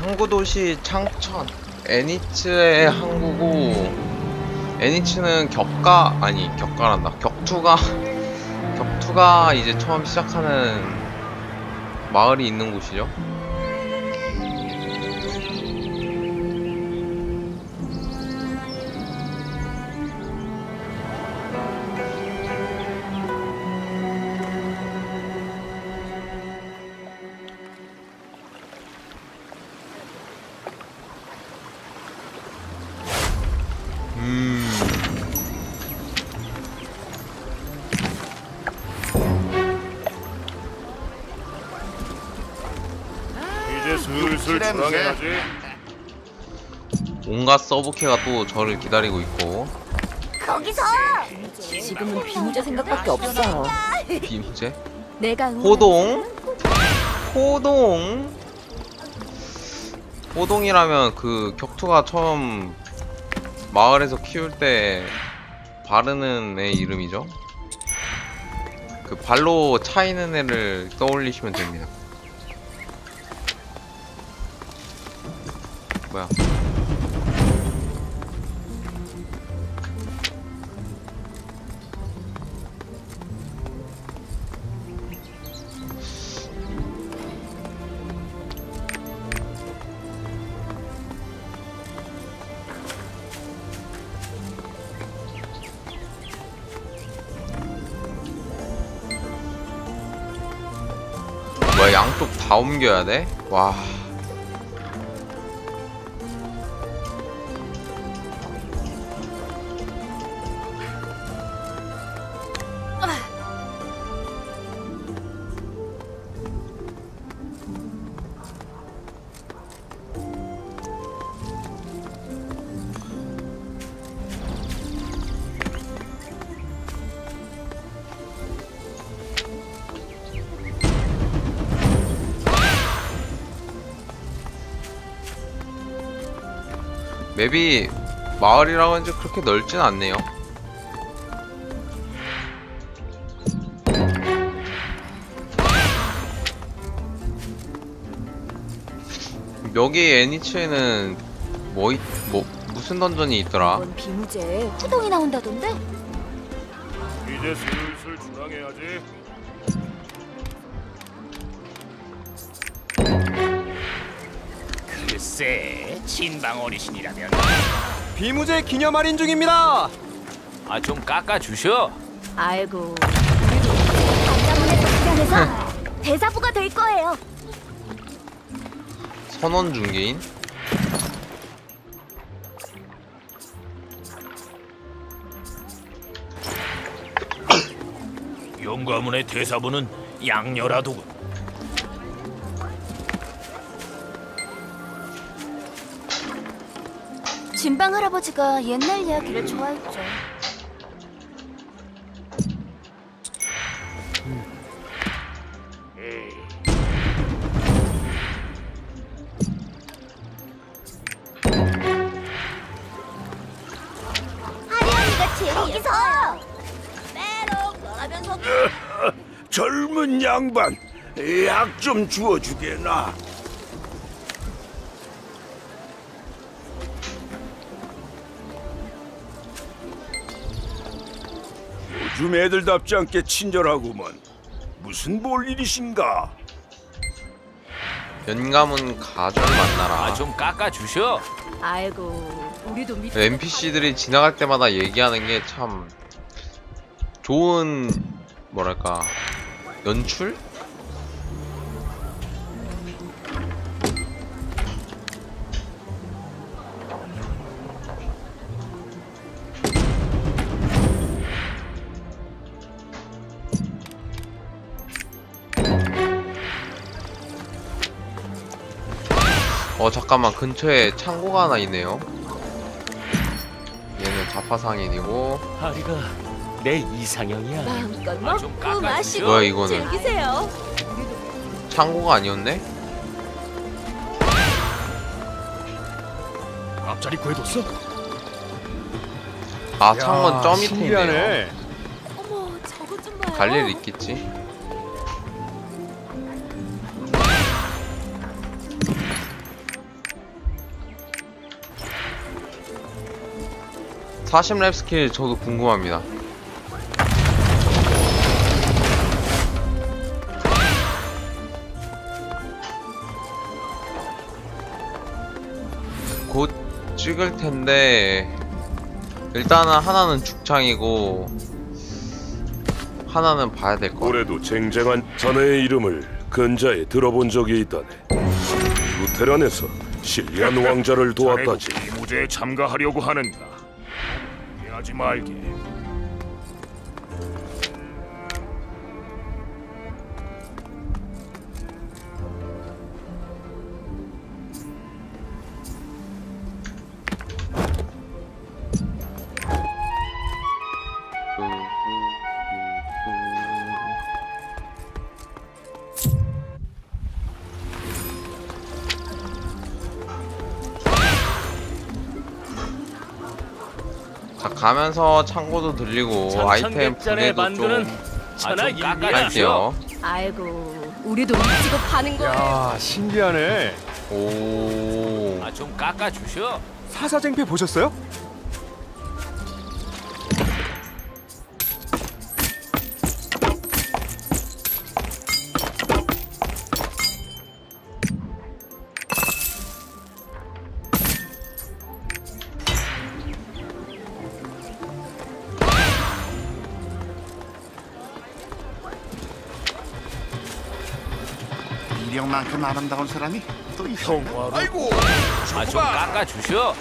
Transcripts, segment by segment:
항구 도시 창천 애니츠의 항구고 애니츠는 격가 아니 격가란다 격투가 격투가 이제 처음 시작하는 마을이 있는 곳이죠. 슬슬 출항해야지. 온갖 서브캐가 또 저를 기다리고 있고 거기서 지금은 비무제 생각밖에 없어. 비무제 내가 응원하는 호동 호동 호동이라면 그 격투가 처음 마을에서 키울 때 바르는 애 이름이죠. 그 발로 차이는 애를 떠올리시면 됩니다. 뭐야? 뭐야 양쪽 다 옮겨야 돼? 와. 맵이 마을이라고 하는지 그렇게 넓진 않네요. 여기 애니츠에는 뭐, 있, 뭐 무슨 던전이 있더라? 건 비무제 후동이 나온다던데? 이제 슬슬 출항해야지. 글쎄 친방 어르신이라면 비무제 기념 할인 중입니다. 아 좀 깎아 주셔. 아이고 반장문에서 수련해서 대사부가 될 거예요. 선원 중개인? 용과문의 대사부는 양녀라도군. 진방 할아버지가 옛날 이야기를 좋아했죠. 하리언니가 제일 거기서 빼롱 너라면 서 젊은 양반, 약 좀 주워주게나. 요즘 애들답지 않게 친절하구먼. 무슨 볼 일이신가? 연가문 가절 만나라. 아좀 깎아 주셔. 아이고 우리도 밑 NPC들이 지나갈 때마다 얘기하는 게 참 좋은 뭐랄까 연출? 어 잠깐만 근처에 창고가 하나 있네요 얘는 자파상인이고 하리가 내 이상형이야. 마음껏 아, 좀 먹고 깎아주죠. 마시고 뭐야, 이거는? 즐기세요. 창고가 아니었네? 앞자리 구해뒀어? 아 창문 점 밑에 있네요 신기하네. 어머 저거 좀 봐요. 갈일 있겠지 40렙 스킬 저도 궁금합니다. 곧 찍을 텐데 일단은 하나는 죽창이고 하나는 봐야 될 것 같아. 올해도 쟁쟁한 자네의 이름을 근자에 들어본 적이 있다네. 루테란에서 실리안 왕자를 도왔다지. 이 무대에 참가하려고 하는가? 하지 말게. 가면서 창고도 들리고 아이템 분해도 만두는 좀. 할게요. 아이고, 우리도 미치고 파는 거예요. 야 신기하네. 오. 아좀 깎아 주셔. 사사쟁패 보셨어요? 이력만큼 아름다운 사람이 또 있어. 아이고, 아좀 깎아 주셔.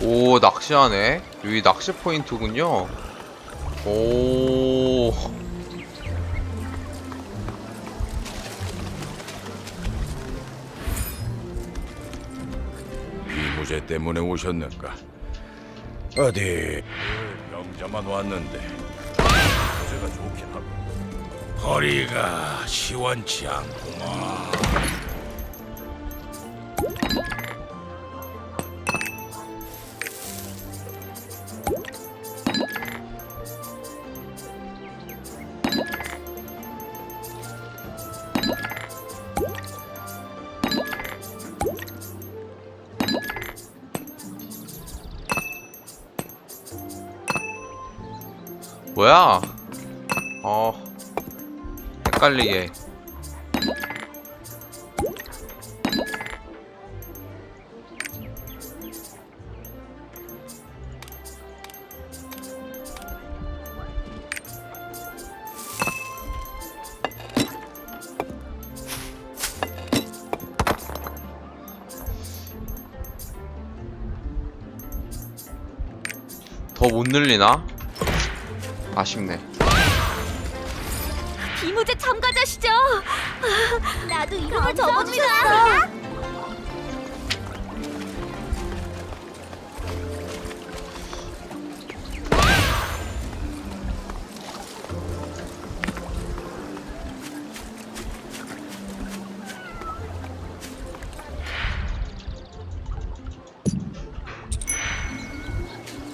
오 낚시하네. 여기 낚시 포인트군요. 오 무죄 때문에 오셨는가? 어디 명자만 왔는데 무죄가 좋긴 하고 허리가 시원치 않구만. 뭐야 어 헷갈리게 더 못 늘리나? 아쉽네 비무제 참가자시죠? 나도 이름을 적어주셨어.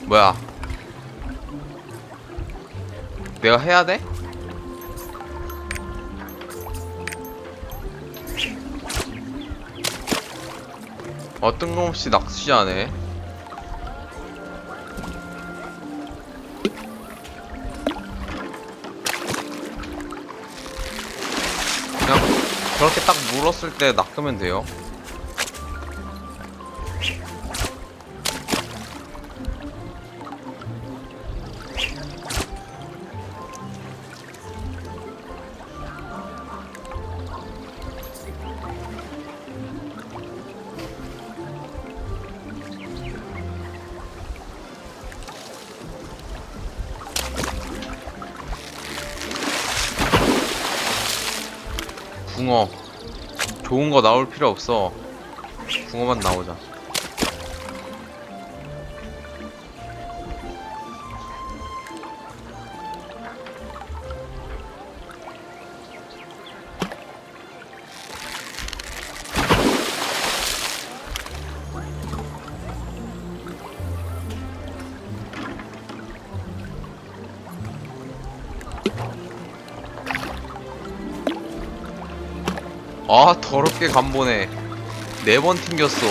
뭐야 내가 해야 돼? 어 뜬금없이 낚시하네 그냥 저렇게 딱 물었을 때 낚으면 돼요 붕어 좋은 거 나올 필요 없어. 붕어만 나오자 아 더럽게 간보네. 네 번 튕겼어.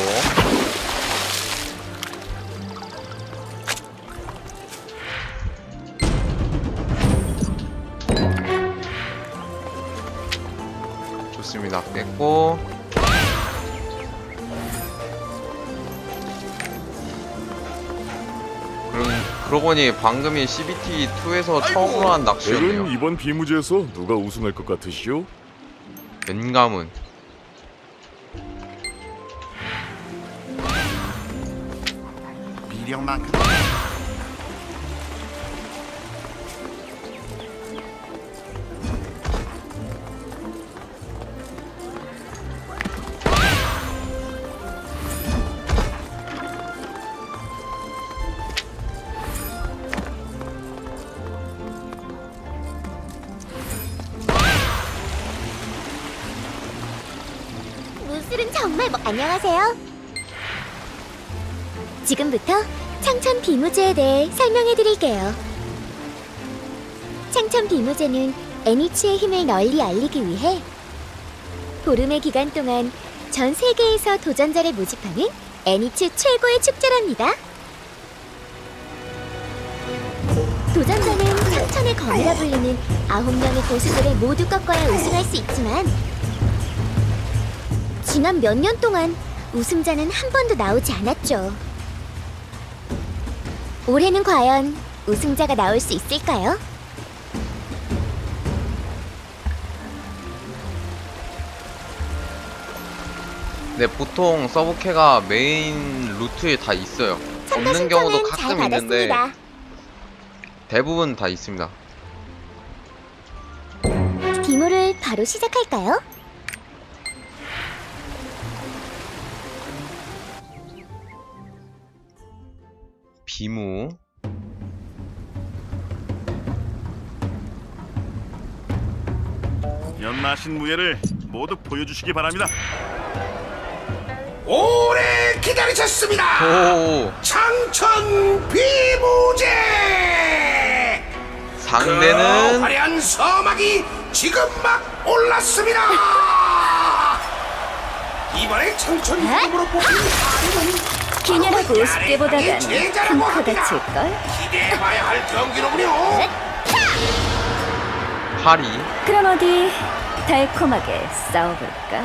좋습니다. 깼고. 그럼 그러고 보니 방금이 CBT2에서 처음으로 한 낚시였네요. 은 이번 비무제에서 누가 우승할 것 같으시오? 연감은 미력만큼 뭐... 안녕하세요. 지금부터 창천 비무제에 대해 설명해 드릴게요. 창천 비무제는 애니츠의 힘을 널리 알리기 위해 보름의 기간 동안 전 세계에서 도전자를 모집하는 애니츠 최고의 축제랍니다. 도전자는 창천의 검이라 불리는 아홉 명의 고수들을 모두 꺾어야 우승할 수 있지만 지난 몇 년 동안 우승자는 한 번도 나오지 않았죠. 올해는 과연 우승자가 나올 수 있을까요? 네, 보통 서브캐가 메인 루트에 다 있어요. 없는 경우도 신청은 잘 가끔 있는데 받았습니다. 대부분 다 있습니다. 비무를 바로 시작할까요? 비무. 연나신 무예를 모두 보여주시기 바랍니다. 오래 기다리셨습니다. 오, 창천 비무제. 그 상대는 화려한 서막이 지금 막 올랐습니다. 이번에 창천 비무로 뽑힌 하리는 기녀라고 우습게 보다간 제자라고 큰 코다. 칠걸? 기대해봐야 할 경기로군요. 파리. 그럼 어디 달콤하게 싸워볼까?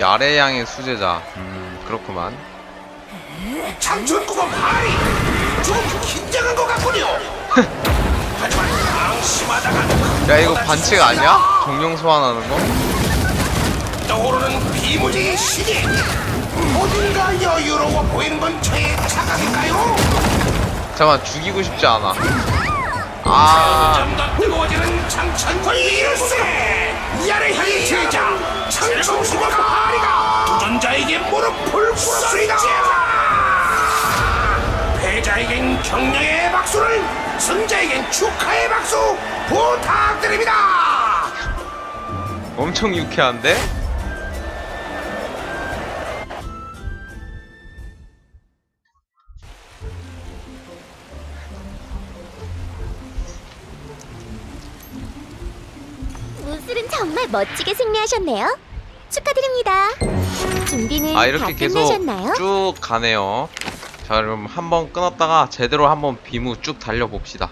야레양의 수제자. 음, 그렇구만. 창천국어 파리 좀 긴장한 것 같군요. 하지만 방심하다가 야, 이거 반칙 아니야? 정령 소환하는 거? 떠오르는 비무지의 시계 어딘가 여유로워 보이는 건 저의 착각일까요? 잠깐 죽이고 싶지 않아. 아, 좀더 뜨거워지는 창천군 이르세 야를 향해 제자 창천국어 파리가 도전자에게 무릎을 꿇었습니다 패자에겐 격려의 박수를 승자에겐 축하의 박수 부탁드립니다 엄청 유쾌한데? 멋지게 승리하셨네요. 축하드립니다. 준비는 아, 다 이렇게 계속 끝나셨나요? 쭉 가네요. 자, 그럼 한번 끊었다가 제대로 한번 비무 쭉 달려봅시다.